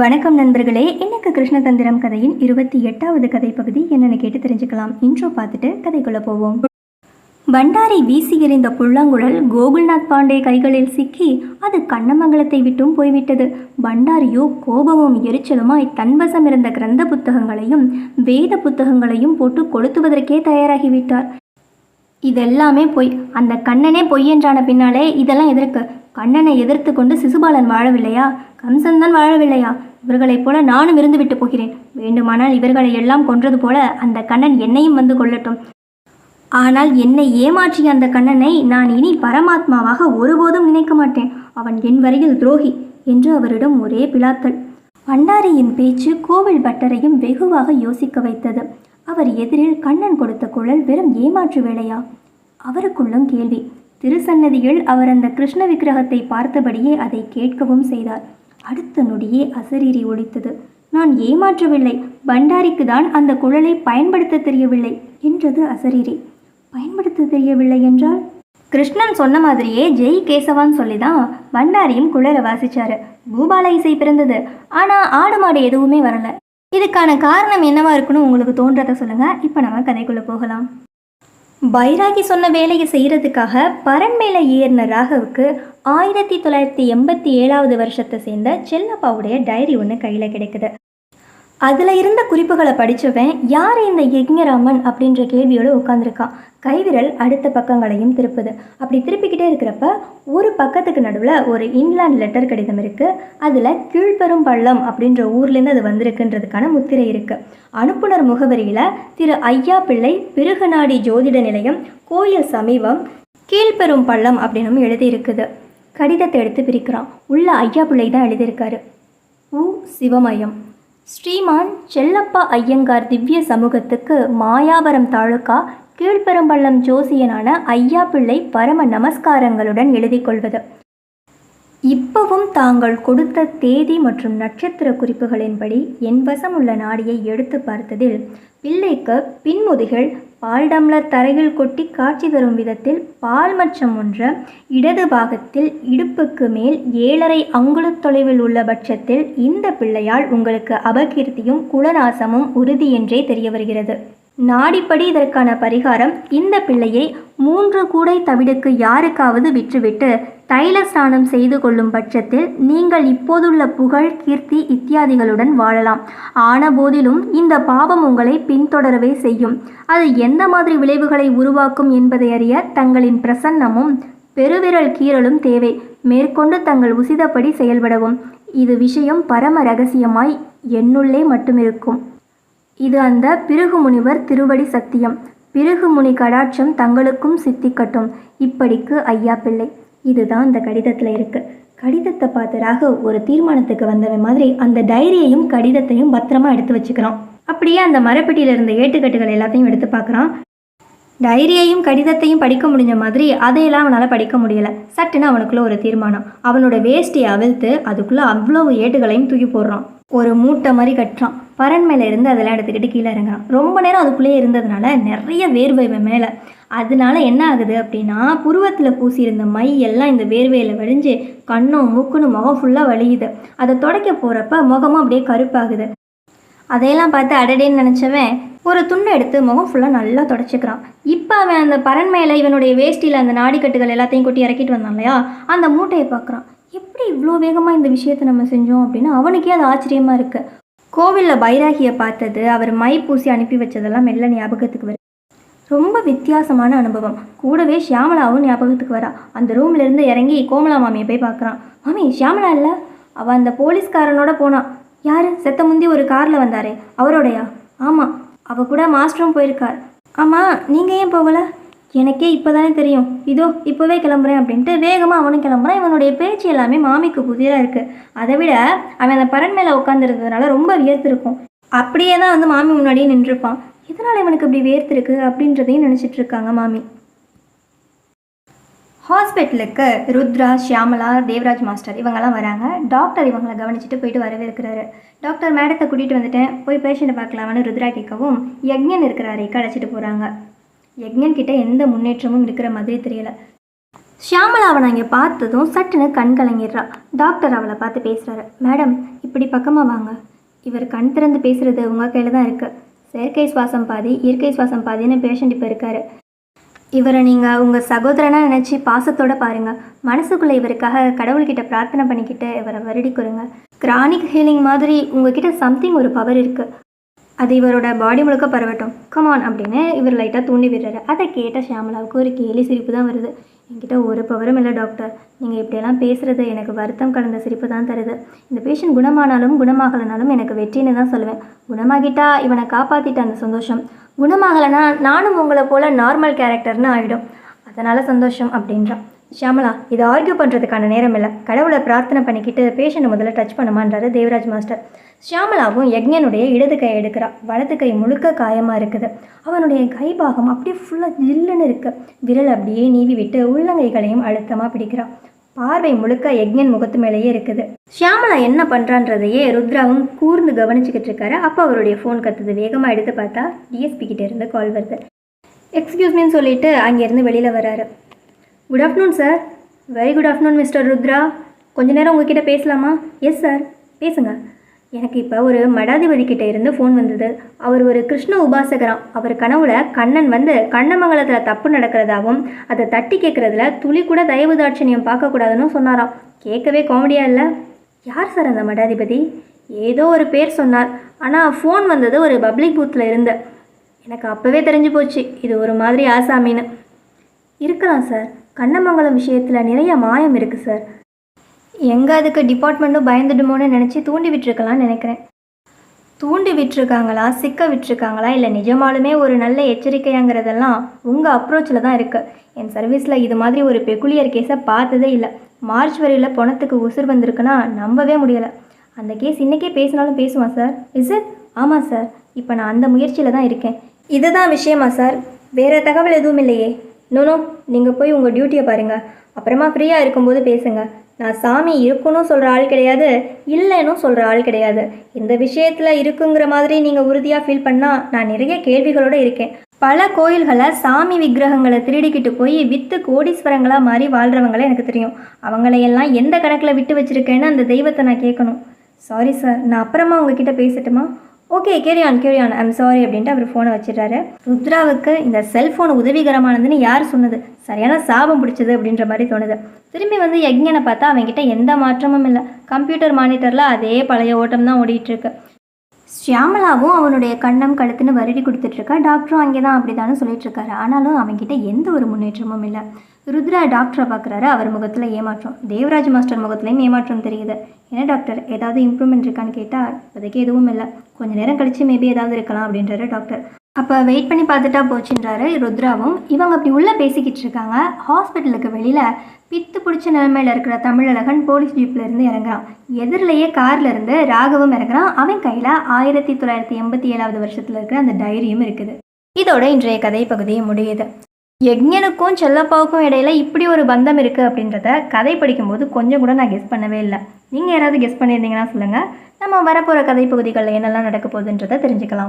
வணக்கம் நண்பர்களே. இன்னைக்கு கிருஷ்ணதந்திரம் கதையின் இருபத்தி எட்டாவது கதை பகுதி என்னன்னு கேட்டு தெரிஞ்சுக்கலாம். இன்ட்ரோ பார்த்துட்டு கதைக்குள்ள போவோம். பண்டாரி வீசி எறிந்த புல்லாங்குழல் கோகுல்நாத் பாண்டே கைகளில் சிக்கி அது கண்ணமங்கலத்தை விட்டும் போய்விட்டது. பண்டாரியோ கோபமும் எரிச்சலுமாய் தன்வசம் இருந்த கிரந்த புத்தகங்களையும் வேத புத்தகங்களையும் போட்டு கொளுத்துவதற்கே தயாராகிவிட்டார். இதெல்லாமே பொய். அந்த கண்ணனே பொய் என்றான பின்னாலே இதெல்லாம் எதற்கு? கண்ணனை எதிர்த்து கொண்டு சிசுபாலன் வாழவில்லையா? கம்சன் தான் வாழவில்லையா? இவர்களைப் போல நானும் இருந்து விட்டு போகிறேன். வேண்டுமானால் இவர்களை எல்லாம் கொன்றது போல அந்த கண்ணன் என்னையும் வந்து கொள்ளட்டும் ஆனால் என்னை ஏமாற்றிய அந்த கண்ணனை நான் இனி பரமாத்மாவாக ஒருபோதும் நினைக்க மாட்டேன். அவன் என் வரையில் துரோகி என்று அவரிடம் ஒரே பிளாத்தல். பண்டாரியின் பேச்சு கோவில் பட்டரையும் வெகுவாக யோசிக்க வைத்தது. அவர் எதிரில் கண்ணன் கொடுத்த குழல் வெறும் ஏமாற்று வேலையா? அவருக்குள்ளும் கேள்வி. திருசன்னதியில் அவர் அந்த கிருஷ்ண விக்கிரகத்தை பார்த்தபடியே அதை கேட்கவும் செய்தார். அடுத்த நொடியே அசரீரி ஒழித்தது நான் ஏமாற்றவில்லை. பண்டாரிக்கு தான் அந்த குழலை பயன்படுத்த தெரியவில்லை என்றது அசரீரி. பயன்படுத்த தெரியவில்லை என்றால்? கிருஷ்ணன் சொன்ன மாதிரியே ஜெய் கேசவான் சொல்லி தான் பண்டாரியும் குழலை வாசிச்சாரு. பூபால இசை பிறந்தது. ஆனால் ஆடு மாடு எதுவுமே வரல. இதுக்கான காரணம் என்னவா இருக்குன்னு உங்களுக்கு தோன்றதை சொல்லுங்க. இப்போ நம்ம கதைக்குள்ள போகலாம். பைராகி சொன்ன வேலையை செய்கிறதுக்காக பரன் மேலே ஏறின ராகவுக்கு ஆயிரத்தி தொள்ளாயிரத்தி எண்பத்தி ஏழாவது வருஷத்தை சேர்ந்த செல்லப்பாவுடைய டைரி ஒன்று கையில் கிடைக்குது. அதில் இருந்த குறிப்புகளை படித்தவன் யார் இந்த யஜ்ஞராமன் அப்படின்ற கேள்வியோடு உட்காந்துருக்கான் கைவிரல் அடுத்த பக்கங்களையும் திருப்புது. அப்படி திருப்பிக்கிட்டே இருக்கிறப்ப ஒரு பக்கத்துக்கு நடுவில் ஒரு இன்லாண்ட் லெட்டர் கடிதம் இருக்குது அதில் கீழ்பெரும் பள்ளம் அப்படின்ற ஊர்லேருந்து அது வந்திருக்குன்றதுக்கான முத்திரை இருக்குது அனுப்புனர் முகவரியில் திரு ஐயா பிள்ளை பிறகுநாடி ஜோதிட நிலையம் கோயில் சமீபம் கீழ்பெரும் பள்ளம் அப்படின்னும் எழுதியிருக்குது. கடிதத்தை எடுத்து பிரிக்கிறான். உள்ள ஐயா பிள்ளை தான் எழுதியிருக்காரு. உ சிவமயம். ஸ்ரீமான் செல்லப்பா ஐயங்கார் திவ்ய சமூகத்துக்கு மாயாவரம் தாலுகா கீழ்பெரும்பள்ளம் ஜோசியனான ஐயா பிள்ளை பரம நமஸ்காரங்களுடன் எழுதி கொள்வது. இப்பவும் தாங்கள் கொடுத்த தேதி மற்றும் நட்சத்திர குறிப்புகளின்படி என் வசம் உள்ள நாடியை எடுத்து பார்த்ததில் பிள்ளைக்கு பின்முதுகில் பால் டம்ளர் தரையில் கொட்டி காட்சி தரும் விதத்தில் பால் மச்சம் ஒன்ற இடது பாகத்தில் இடுப்புக்கு மேல் ஏழரை அங்குலத் தொலைவில் உள்ள பட்சத்தில் இந்த பிள்ளையால் உங்களுக்கு அபகீர்த்தியும் குலநாசமும் உறுதி என்றே தெரிய வருகிறது. நாடிப்படி இதற்கான பரிகாரம் இந்த பிள்ளையை மூன்று கூடை தவிடுக்கு யாருக்காவது விற்றுவிட்டு தைல ஸ்நானம் செய்து கொள்ளும் பட்சத்தில் நீங்கள் இப்போதுள்ள புகழ் கீர்த்தி இத்தியாதிகளுடன் வாழலாம். ஆன போதிலும் இந்த பாவம் உங்களை பின்தொடரவே செய்யும். அது எந்த மாதிரி விளைவுகளை உருவாக்கும் என்பதை அறிய தங்களின் பிரசன்னமும் பெருவிரல் கீறலும் தேவை. மேற்கொண்டு தங்கள் உசிதப்படி செயல்படவும். இது விஷயம் பரம ரகசியமாய் என்னுள்ளே மட்டுமிருக்கும். இது அந்த பிருகு முனிவர் திருவடி சத்தியம். பிருகு முனி கடாட்சம் தங்களுக்கும் சித்திக்கட்டும். இப்படிக்கு ஐயா பிள்ளை. இதுதான் அந்த கடிதத்தில் இருக்கு. கடிதத்தை பார்த்தராக ஒரு தீர்மானத்துக்கு வந்தவன் மாதிரி அந்த டைரியையும் கடிதத்தையும் பத்திரமா எடுத்து வச்சுக்கிறான். அப்படியே அந்த மரப்பெட்டியில் இருந்த ஏட்டுக்கட்டுகள் எல்லாத்தையும் எடுத்து பார்க்குறான். டைரியையும் கடிதத்தையும் படிக்க முடிஞ்ச மாதிரி அதையெல்லாம் அவனால் படிக்க முடியல. சட்டுன்னு அவனுக்குள்ள ஒரு தீர்மானம். அவனோட வேஷ்டியை அவிழ்த்து அதுக்குள்ளே அவ்வளவு ஏட்டுகளையும் தூக்கி போடுறான். ஒரு மூட்டை மாதிரி கட்டுறான். பரன் மேலே இருந்து அதெல்லாம் எடுத்துக்கிட்டு கீழே இறங்குறான். ரொம்ப நேரம் அதுக்குள்ளேயே இருந்ததுனால நிறைய வேர்வை இவன் மேலே. அதனால என்ன ஆகுது அப்படின்னா புருவத்தில் பூசியிருந்த மை எல்லாம் இந்த வேர்வையில் வடிஞ்சு கண்ணும் மூக்குன்னு முகம் ஃபுல்லாக வலியுது அதை தொடக்க போகிறப்ப முகமும் அப்படியே கருப்பாகுது. அதையெல்லாம் பார்த்து அடடேன்னு நினச்சவன் ஒரு துண்டை எடுத்து முகம் ஃபுல்லாக நல்லா தொடச்சிக்கிறான். இப்போ அவன் அந்த பரன் மேலே இவனுடைய வேஷ்டியில் அந்த நாடிக்கட்டுகள் எல்லாத்தையும் கொட்டி இறக்கிட்டு வந்தான் இல்லையா? அந்த மூட்டையை பார்க்குறான். எப்படி இவ்வளோ வேகமாக இந்த விஷயத்தை நம்ம செஞ்சோம் அப்படின்னு அவனுக்கே அது ஆச்சரியமாக இருக்குது கோவிலில் பைராகியை பார்த்தது அவர் மை பூசி அனுப்பி வச்சதெல்லாம் மெல்ல ஞாபகத்துக்கு வருது. ரொம்ப வித்தியாசமான அனுபவம். கூடவே ஷியாமலாவும் ஞாபகத்துக்கு வரா. அந்த ரூம்லேருந்து இறங்கி கோமலா மாமியை போய் பார்க்குறான். மாமி ஷியாமலா இல்லை? அவள் அந்த போலீஸ்காரனோட போனான் யார்? செத்த முந்தி ஒரு காரில் வந்தாரே. அவரோடையா? ஆமாம் அவள் கூட மாஸ்டரும் போயிருக்கார். ஆமாம் நீங்கள் ஏன் போகலை? எனக்கே இப்போ தானே தெரியும். இதோ இப்போவே கிளம்புறேன் அப்படின்ட்டு வேகமாக அவனும் கிளம்புறான். இவனுடைய பேச்சு எல்லாமே மாமிக்கு புதிராக இருக்குது அதை விட அவன் அந்த பரன் மேலே உட்காந்துருந்ததுனால ரொம்ப வியர்த்திருக்கும். அப்படியே தான் வந்து மாமி முன்னாடியே நின்றுருப்பான் இதனால் இவனுக்கு இப்படி வேர்த்திருக்கு அப்படின்றதையும் நினச்சிட்டு இருக்காங்க மாமி. ஹாஸ்பிட்டலுக்கு ருத்ரா ஷியாமலா தேவராஜ் மாஸ்டர் இவங்கெல்லாம் வராங்க. டாக்டர் இவங்களை கவனிச்சுட்டு போயிட்டு வரவேற்கிறாரு. டாக்டர் மேடத்தை கூட்டிகிட்டு வந்துட்டேன். போய் பேஷண்ட்டை பார்க்கலாமான்னு ருத்ரா கேட்கவும் யக்ஞன் இருக்கிறாரே கடைச்சிட்டு அழைச்சிட்டு போகிறாங்க யக்ஞன் கிட்ட எந்த முன்னேற்றமும் இருக்கிற மாதிரி தெரியல. ஷியாமலா அவனை இங்கே பார்த்ததும் சட்டுன்னு கண் கலங்கிடுறா. டாக்டர் அவளை பார்த்து பேசுகிறாரு மேடம் இப்படி பக்கமாக வாங்க. இவர் கண் திறந்து பேசுகிறது உங்கள் கையில் தான் இருக்குது செயற்கை சுவாசம் பாதி இயற்கை சுவாசம் பாதின்னு பேஷண்ட் இப்போ இருக்காரு. இவரை நீங்கள் உங்கள் சகோதரனாக நினச்சி பாசத்தோட பாருங்கள் மனசுக்குள்ளே இவருக்காக கடவுள்கிட்ட பிரார்த்தனை பண்ணிக்கிட்டு இவரை வருடி கொடுங்க. கிரானிக் ஹீலிங் மாதிரி உங்ககிட்ட சம்திங் ஒரு பவர் இருக்குது அது இவரோட பாடி முழுக்க பரவட்டும். கமான் அப்படின்னு இவர் லைட்டாக தூண்டி விடுறாரு. அதை கேட்ட ஷியாமலாவுக்கு ஒரு கேலி சிரிப்பு தான் வருது. என்கிட்ட ஒரு பவரும் இல்லை டாக்டர் நீங்கள் இப்படியெல்லாம் பேசுகிறது எனக்கு வருத்தம் கலந்த சிரிப்பு தான் தருது. இந்த பேஷண்ட் குணமானாலும் குணமாகலைனாலும் எனக்கு வெற்றின்னு தான் சொல்லுவேன். குணமாகிட்டா இவனை காப்பாற்றிட்ட அந்த சந்தோஷம். குணமாகலைன்னா நானும் உங்களை போல் நார்மல் கேரக்டர்னு ஆகிடும் அதனால் சந்தோஷம் அப்படின்றான். ஷியாமலா இதை ஆர்கியூ பண்ணுறதுக்கான நேரம் இல்லை. கடவுளை பிரார்த்தனை பண்ணிக்கிட்டு பேஷண்ட்டை முதல்ல டச் பண்ணுமான்றாரு தேவராஜ் மாஸ்டர் ஷியாமலாவும் யக்ஞனுடைய இடது கை எடுக்கிறா. வலது கை முழுக்க காயமாக இருக்குது. அவனுடைய கைபாகம் அப்படியே ஃபுல்லாக ஜில்லுன்னு இருக்கு. விரல் அப்படியே நீவி விட்டு உள்ளங்கைகளையும் அழுத்தமாக பிடிக்கிறான் பார்வை முழுக்க யக்ஞன் முகத்து மேலேயே இருக்குது. ஷியாமலா என்ன பண்ணுறான்றதையே ருத்ராவும் கூர்ந்து கவனிச்சுக்கிட்டு இருக்காரு. அப்போ அவருடைய ஃபோன் கத்துது. வேகமாக எடுத்து பார்த்தா டிஎஸ்பி கிட்ட இருந்து கால் வருது. எக்ஸ்கியூஸ் மீன்னு சொல்லிட்டு அங்கேருந்து வெளியில் வராரு. Good afternoon sir very good afternoon mister Rudra கொஞ்ச நேரம் உங்ககிட்ட பேசலாமா? எஸ் சார் பேசுங்க. எனக்கு இப்போ ஒரு மடாதிபதி கிட்டே இருந்து ஃபோன் வந்தது. அவர் ஒரு கிருஷ்ண உபாசகராம். அவர் கனவுல கண்ணன் வந்து கண்ணமங்கலத்தில் தப்பு நடக்கிறதாவும் அதை தட்டி கேட்குறதுல துளி கூட தயவு தாட்சணியம் பார்க்கக்கூடாதுன்னு சொன்னாராம். கேட்கவே காமெடியா இல்லை. யார் சார் அந்த மடாதிபதி? ஏதோ ஒரு பேர் சொன்னார். ஆனால் ஃபோன் வந்தது ஒரு பப்ளிக் பூத்தில் இருந்து. எனக்கு அப்போவே தெரிஞ்சு போச்சு. இது ஒரு மாதிரி ஆசாமின்னு. இருக்கலாம் சார் கண்ணமங்கலம் விஷயத்தில் நிறைய மாயம் இருக்குது சார் எங்கே அதுக்கு டிபார்ட்மெண்ட்டும் பயந்துடுமோன்னு நினச்சி தூண்டி விட்டுருக்கலாம்னு நினைக்கிறேன். தூண்டி விட்டுருக்காங்களா? சிக்க விட்டுருக்காங்களா? இல்லை நிஜமாலுமே ஒரு நல்ல எச்சரிக்கையாங்கிறதெல்லாம் உங்கள் அப்ரோச்சில் தான் இருக்குது என் சர்வீஸில் இது மாதிரி ஒரு பெக்குலியர் கேஸை பார்த்ததே இல்லை. மார்ச் வரையில் பணத்துக்கு உசுர் வந்திருக்குன்னா நம்பவே முடியலை. அந்த கேஸ் இன்றைக்கே பேசினாலும் பேசுவான் சார் இஸ் இட் ஆமாம் சார் இப்போ நான் அந்த முயற்சியில் தான் இருக்கேன். இதுதான் விஷயமா சார் வேறு தகவல் எதுவும் இல்லையே? நோனோ நீங்கள் போய் உங்கள் டியூட்டியை பாருங்கள் அப்புறமா ஃப்ரீயாக இருக்கும்போது பேசுங்க. நான் சாமி இருக்குன்னு சொல்கிற ஆள் கிடையாது இல்லைன்னு சொல்கிற ஆள் கிடையாது. இந்த விஷயத்தில் இருக்குங்கிற மாதிரி நீங்கள் உறுதியாக ஃபீல் பண்ணால் நான் நிறைய கேள்விகளோடு இருக்கேன். பல கோயில்களை சாமி விக்கிரகங்களை திருடிக்கிட்டு போய் வித்து கோடீஸ்வரங்களாக மாறி வாழ்கிறவங்கள எனக்கு தெரியும். அவங்களையெல்லாம் எந்த கணக்கில் விட்டு வச்சுருக்கேன்னு அந்த தெய்வத்தை நான் கேட்கணும். சாரி சார் நான் அப்புறமா உங்ககிட்ட பேசட்டுமா? Okay carry on carry on I'm sorry அப்படின்ட்டு அவர் ஃபோனை வச்சிடறாரு. ருத்ராவுக்கு இந்த செல்ஃபோன் உதவிகரமானதுன்னு யார் சொன்னது? சரியான சாபம் பிடிச்சது அப்படின்ற மாதிரி தோணுது. திரும்பி வந்து யக்ஞனை பார்த்தா அவன்கிட்ட எந்த மாற்றமும் இல்லை. கம்ப்யூட்டர் மானிட்டரில் அதே பழைய ஓட்டம் தான் ஓடிட்டுருக்கு ஷியாமலாவும் அவனுடைய கண்ணம் கழுத்துன்னு வருடி கொடுத்துட்ருக்கா டாக்டரும் அங்கே தான் அப்படி சொல்லிட்டு இருக்காரு. ஆனாலும் அவன்கிட்ட எந்த ஒரு முன்னேற்றமும் இல்லை. ருத்ரா டாக்டரை பார்க்குறாரு. அவர் முகத்தில் ஏமாற்றம். தேவராஜ் மாஸ்டர் முகத்துலையும் ஏமாற்றம் தெரியுது. என்ன டாக்டர்? ஏதாவது இம்ப்ரூவ்மெண்ட் இருக்கான்னு கேட்டால் இப்போதைக்கு எதுவும் இல்லை. கொஞ்ச நேரம் கழித்து மேபி ஏதாவது இருக்கலாம் அப்படின்றாரு டாக்டர். அப்போ வெயிட் பண்ணி பார்த்துட்டா போச்சுன்றாரு ருத்ராவும். இவங்க அப்படி உள்ளே பேசிக்கிட்டு இருக்காங்க. ஹாஸ்பிட்டலுக்கு வெளியில் பித்து பிடிச்ச நிலைமையில் இருக்கிற தமிழழகன் போலீஸ் ஜீப்லேருந்து இறங்குறான். எதிரிலேயே கார்லேருந்து ராகவும் இறங்குறான். அவன் கையில் ஆயிரத்தி தொள்ளாயிரத்தி எண்பத்தி ஏழாவது வருஷத்தில் இருக்கிற அந்த டைரியும் இருக்குது. இதோட இன்றைய கதை பகுதியை முடியுது. யக்ஞனுக்கும் செல்லப்பாவுக்கும் இடையில இப்படி ஒரு பந்தம் இருக்குது அப்படின்றத கதை படிக்கும்போது கொஞ்சம் கூட நான் கெஸ் பண்ணவே இல்லை. நீங்கள் யாராவது கெஸ் பண்ணியிருந்தீங்கன்னா சொல்லுங்கள் நம்ம வரப்போகிற கதை பகுதிகளில் என்னெல்லாம் நடக்க போகுதுன்றதை தெரிஞ்சுக்கலாம்.